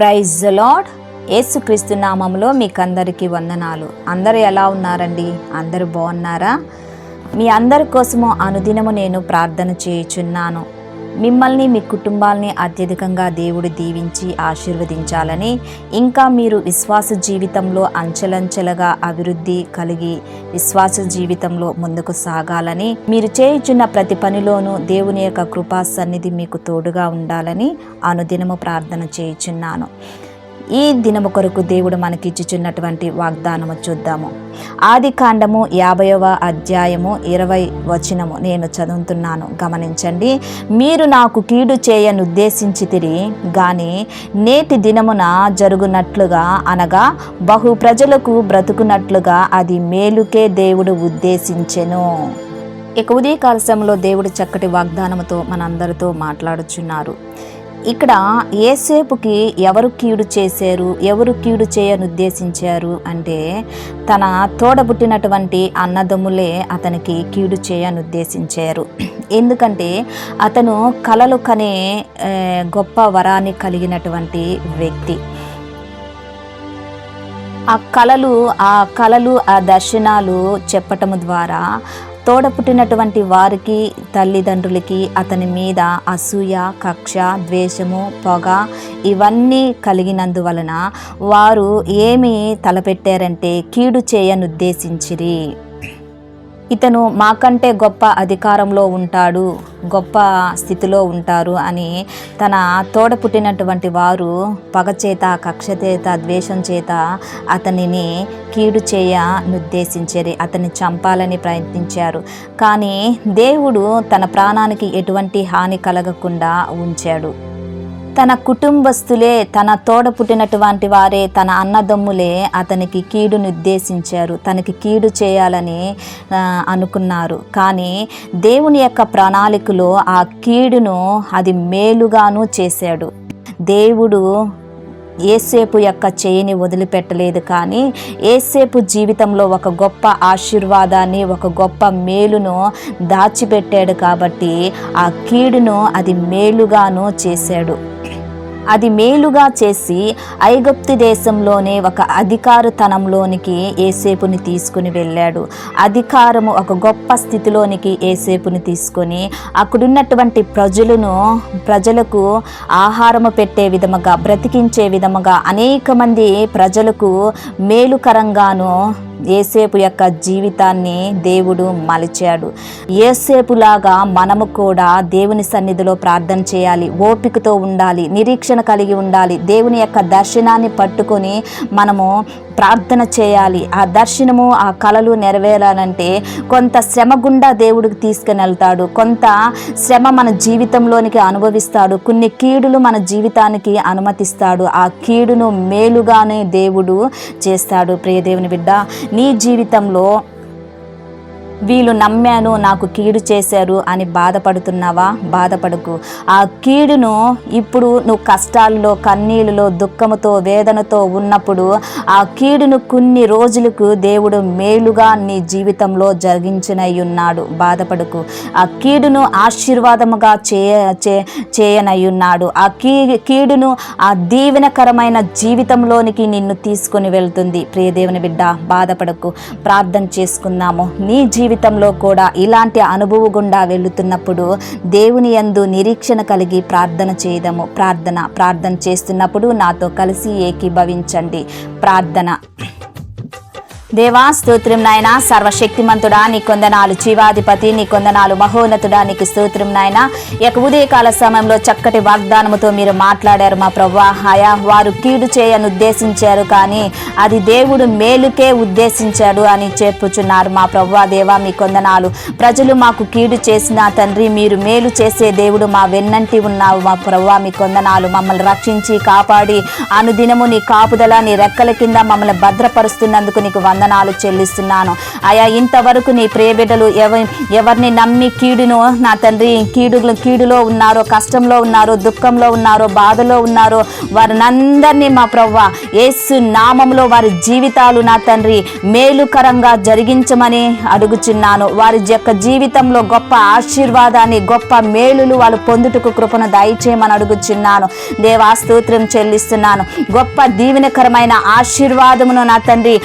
Praise lord యేసుక్రీస్తు నామంలో మీకు అందరికీ వందనాలు. అందరూ ఎలా ఉన్నారండి? అందరూ బాగున్నారా? మీ అందరి కోసము అనుదినము నేను ప్రార్థన చేయుచున్నాను. మిమ్మల్ని మీ కుటుంబాల్ని అత్యధికంగా దేవుడు దీవించి ఆశీర్వదించాలని ఇంకా మీరు విశ్వాస జీవితంలో అంచెలంచెలుగా అభివృద్ధి కలిగి విశ్వాస జీవితంలో ముందుకు సాగాలని మీరు చేయుచున్న ప్రతి పనిలోనూ దేవుని యొక్క కృపా సన్నిధి మీకు తోడుగా ఉండాలని అనుదినము ప్రార్థన చేయుచున్నాను. ఈ దినము కొరకు దేవుడు మనకిచ్చుచున్నటువంటి వాగ్దానము చూద్దాము. ఆది కాండము యాభైవ అధ్యాయము ఇరవై వచనము నేను చదువుతున్నాను. గమనించండి మీరు నాకు కీడు చేయనుద్దేశించితిరి కానీ నేటి దినమున జరుగునట్లుగా అనగా బహు ప్రజలకు బ్రతుకున్నట్లుగా అది మేలుకే దేవుడు ఉద్దేశించెను. ఇక ఉదయకాల సమయంలో దేవుడు చక్కటి వాగ్దానముతో మనందరితో మాట్లాడుచున్నారు. ఇక్కడ ఏసేపుకి ఎవరు కీడు చేశారు ఎవరు కీడు చేయను ఉద్దేశించారు అంటే తన తోడబుట్టినటువంటి అన్నదమ్ములే అతనికి కీడు చేయను ఉద్దేశించారు. ఎందుకంటే అతను కలలు కనే గొప్ప వరాన్ని కలిగినటువంటి వ్యక్తి. ఆ కళలు ఆ కళలు ఆ దర్శనాలు చెప్పటము ద్వారా తోడ పుట్టినటువంటి వారికి తల్లిదండ్రులకి అతని మీద అసూయ కక్ష ద్వేషము పొగ ఇవన్నీ కలిగినందువలన వారు ఏమి తలపెట్టారంటే కీడు చేయనుద్దేశించిరి. ఇతను మాకంటే గొప్ప అధికారంలో ఉంటాడు గొప్ప స్థితిలో ఉంటారు అని తన తోడ పుట్టినటువంటి వారు పగచేత కక్షచేత కక్ష చేత ద్వేషం చేత అతనిని కీడు చేయ నిర్దేశించారు అతన్ని చంపాలని ప్రయత్నించారు. కానీ దేవుడు తన ప్రాణానికి ఎటువంటి హాని కలగకుండా ఉంచాడు. తన కుటుంబస్తులే తన తోడ పుట్టినటువంటి వారే తన అన్నదమ్ములే అతనికి కీడును ఉద్దేశించారు తనకి కీడు చేయాలని అనుకున్నారు. కానీ దేవుని యొక్క ప్రణాళికలో ఆ కీడును అది మేలుగాను చేశాడు. దేవుడు ఏసేపు యొక్క చేయిని వదిలిపెట్టలేదు కానీ ఏసేపు జీవితంలో ఒక గొప్ప ఆశీర్వాదాన్ని ఒక గొప్ప మేలును దాచిపెట్టాడు కాబట్టి ఆ కీడును అది మేలుగాను చేశాడు. అది మేలుగా చేసి ఐగుప్తు దేశంలోనే ఒక అధికారతనంలోనికి ఏసేపుని తీసుకుని వెళ్ళాడు. అధికారము ఒక గొప్ప స్థితిలోనికి ఏసేపుని తీసుకొని అక్కడున్నటువంటి ప్రజలను ప్రజలకు ఆహారము పెట్టే విధముగా బ్రతికించే విధముగా అనేక మంది ప్రజలకు మేలుకరంగాను ఏసేపు యొక్క జీవితాన్ని దేవుడు మలిచాడు. ఏసేపులాగా మనము కూడా దేవుని సన్నిధిలో ప్రార్థన చేయాలి ఓపికతో ఉండాలి నిరీక్షణ కలిగి ఉండాలి దేవుని యొక్క దర్శనాన్ని పట్టుకొని మనము ప్రార్థన చేయాలి. ఆ దర్శనము ఆ కళలు నెరవేరాలంటే కొంత శ్రమ గుండా దేవుడికి తీసుకుని వెళ్తాడు. కొంత శ్రమ మన జీవితంలోనికి అనుభవిస్తాడు. కొన్ని కీడులు మన జీవితానికి అనుమతిస్తాడు. ఆ కీడును మేలుగానే దేవుడు చేస్తాడు. ప్రియదేవుని బిడ్డ నీ జీవితంలో వీళ్ళు నమ్మాను నాకు కీడు చేశారు అని బాధపడుతున్నావా? బాధపడకు. ఆ కీడును ఇప్పుడు నువ్వు కష్టాల్లో కన్నీళ్ళలో దుఃఖముతో వేదనతో ఉన్నప్పుడు ఆ కీడును కొన్ని రోజులకు దేవుడు మేలుగా నీ జీవితంలో జరిగించనై ఉన్నాడు బాధపడకు. ఆ కీడును ఆశీర్వాదముగా చేయ చే- చేయనై ఉన్నాడు ఆ కీ కీడును ఆ దీవెనకరమైన జీవితంలోనికి నిన్ను తీసుకొని వెళ్తుంది. ప్రియదేవుని బిడ్డ బాధపడకు. ప్రార్థన చేసుకుందాము. నీ జీవితంలో కూడా ఇలాంటి అనుభవం గుండా వెళుతున్నప్పుడు దేవుని యందు నిరీక్షణ కలిగి ప్రార్థన చేయదము. ప్రార్థన ప్రార్థన చేస్తున్నప్పుడు నాతో కలిసి ఏకీభవించండి. ప్రార్థన. దేవా స్తోత్రం నాయన. సర్వశక్తిమంతుడా నీ కొందనాలు జీవాధిపతి నీ కొందనాలు మహోన్నతుడా నీకు స్తోత్రం నాయన. యొక్క ఉదయకాల సమయంలో చక్కటి వాగ్దానముతో మీరు మాట్లాడారు మా ప్రభా హయా వారు కీడు చేయను ఉద్దేశించారు కానీ అది దేవుడు మేలుకే ఉద్దేశించాడు అని చెప్పుచున్నారు మా ప్రభా దేవా మీ కొందనాలు ప్రజలు మాకు కీడు చేసిన తండ్రి మీరు మేలు చేసే దేవుడు మా వెన్నంటి ఉన్నావు మా ప్రభా మీ కొందనాలు మమ్మల్ని రక్షించి కాపాడి అనుదినము నీ కాపుదల నీ రెక్కల కింద మమ్మల్ని భద్రపరుస్తున్నందుకు నీకు వంద వందనాలు చెల్లిస్తున్నాను. అయా ఇంతవరకు నీ ప్రియబిడ్డలు ఎవ ఎవరిని నమ్మి కీడును నా తండ్రి కీడు కీడులో ఉన్నారో కష్టంలో ఉన్నారో దుఃఖంలో ఉన్నారో బాధలో ఉన్నారో వారినందరినీ మా ప్రవ్వ యేసు నామంలో వారి జీవితాలు నా తండ్రి మేలుకరంగా జరిగించమని అడుగుచున్నాను. వారి యొక్క జీవితంలో గొప్ప ఆశీర్వాదాన్ని గొప్ప మేలులు వాళ్ళు పొందుటకు కృపను దయచేయమని అడుగుచున్నాను. దేవాస్తోత్రం చెల్లిస్తున్నాను. గొప్ప దీవెనకరమైన ఆశీర్వాదమును నా తండ్రి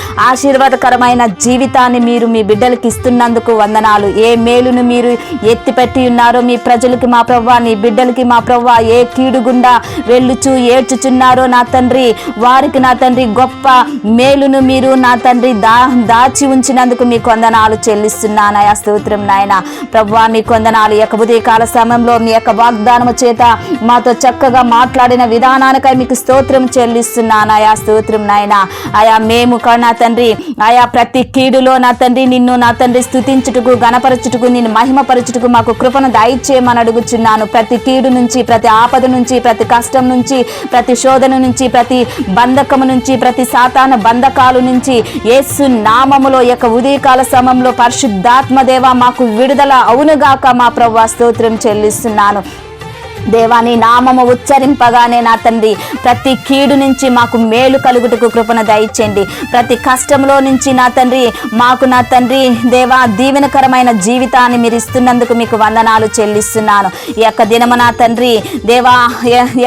ఆశీర్వాదకరమైన జీవితాన్ని మీరు మీ బిడ్డలకి ఇస్తున్నందుకు వందనాలు. ఏ మేలును మీరు ఎత్తిపెట్టి ఉన్నారో మీ ప్రజలకి మా ప్రవ్వ నీ బిడ్డలకి మా ప్రవ్వ ఏ కీడు గుండా వెళ్ళుచు ఏడ్చుచున్నారో నా తండ్రి వారికి నా తండ్రి గొప్ప మేలును మీరు నా తండ్రి దా దాచి ఉంచినందుకు మీ కొందనాలు చెల్లిస్తున్నాన. ఆ స్తోత్రం నాయన. ప్రవ్వా మీ కొందనాలు ఈ యొక్క ఉదయకాల సమయంలో మీ యొక్క వాగ్దానము చేత మాతో చక్కగా మాట్లాడిన విధానానికై మీకు స్తోత్రం చెల్లిస్తున్నాను. స్తోత్రం నాయన. ఆయా మేము కా- నా తండ్రి ఆయా ప్రతి కీడులో నా తండ్రి నిన్ను నా తండ్రి స్థుతించుటకు గణపరచుటకు నిన్ను మహిమపరచుటకు మాకు కృపను దయచేయమని అడుగుచున్నాను. ప్రతి కీడు నుంచి ప్రతి ఆపద నుంచి ప్రతి కష్టం నుంచి ప్రతి శోధన నుంచి ప్రతి బంధకము నుంచి ప్రతి సాతాన బంధకాలు నుంచి యేసు నామములో యొక్క ఉదయకాల సమయంలో పరిశుద్ధాత్మ దేవ మాకు విడుదల అవునుగాక మా ప్రభు స్తోత్రం చెల్లిస్తున్నాను. దేవా నీ నామము ఉచ్చరింపగానే నా తండ్రి ప్రతి కీడు నుంచి మాకు మేలు కలుగుటకు కృపణ దయచేయండి. ప్రతి కష్టంలో నుంచి నా తండ్రి మాకు నా తండ్రి దేవా దీవెనకరమైన జీవితాన్ని మీరు ఇస్తున్నందుకు మీకు వందనాలు చెల్లిస్తున్నాను. ఈ యొక్క దినము నా తండ్రి దేవా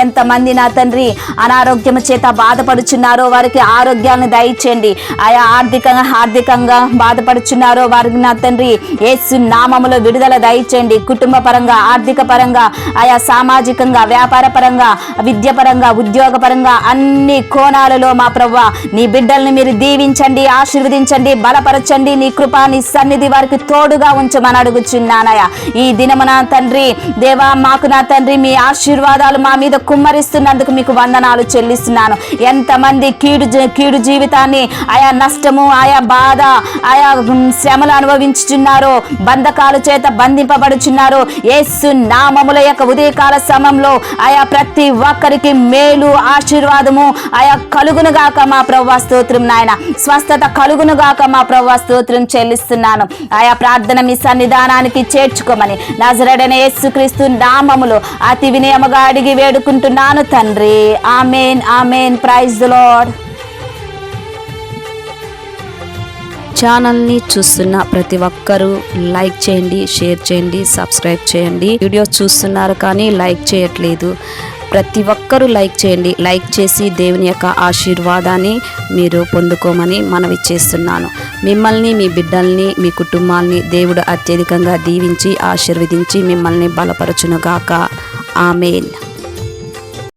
ఎంతమంది నా తండ్రి అనారోగ్యం చేత బాధపడుచున్నారో వారికి ఆరోగ్యాన్ని దయచేయండి. ఆయా ఆర్థికంగా ఆర్థికంగా బాధపడుచున్నారో వారికి నా తండ్రి ఏసు నామములో విడుదల దయచేయండి. కుటుంబ పరంగా ఆర్థిక పరంగా ఆయా సామాజికంగా వ్యాపార పరంగా విద్యపరంగా ఉద్యోగ పరంగా అన్ని కోణాలలో మా ప్రవ్వ నీ బిడ్డల్ని మీరు దీవించండి ఆశీర్వదించండి బలపరచండి నీ కృప నీ సన్నిధి వారికి తోడుగా ఉంచమని అడుగుచున్నానయ్యా. ఈ దినమున తండ్రి దేవా మాకు నా తండ్రి మీ ఆశీర్వాదాలు మా మీద కుమ్మరిస్తున్నందుకు మీకు వందనాలు చెల్లిస్తున్నాను. ఎంతమంది కీడు జీ- కీడు జీవితాన్ని ఆయా నష్టము ఆయా బాధ ఆయా శ్రమలు అనుభవించుచున్నారో బంధకాల చేత బంధింపబడుచున్నారో ఏసు నామముల యొక్క ఉదయకాల సమయంలో ఆయా ప్రతి ఒక్కరికి మేలు ఆశీర్వాదము ఆయా కలుగునుగాక మా ప్రవ్వా స్తోత్రం నాయన. స్వస్థత కలుగునుగాక మా ప్రవ్వా స్తోత్రం చెల్లిస్తున్నాను. ఆయా ప్రార్థన మీ సన్నిధానానికి చేర్చుకోమని నజరడన యేసుక్రీస్తు నామములో అతి వినయముగా అడిగి వేడుకుంటున్నాను తండ్రి. Amen amen. Praise lord. ఛానల్ని చూస్తున్న ప్రతి ఒక్కరూ లైక్ చేయండి షేర్ చేయండి సబ్స్క్రైబ్ చేయండి. వీడియోస్ చూస్తున్నారు కానీ లైక్ చేయట్లేదు. ప్రతి ఒక్కరూ లైక్ చేయండి. లైక్ చేసి దేవుని యొక్క ఆశీర్వాదాన్ని మీరు పొందుకోమని మనవి చేస్తున్నాను మిమ్మల్ని మీ బిడ్డల్ని మీ కుటుంబాల్ని దేవుడు అత్యధికంగా దీవించి ఆశీర్వదించి మిమ్మల్ని బలపరచునుగాక. ఆమెన్.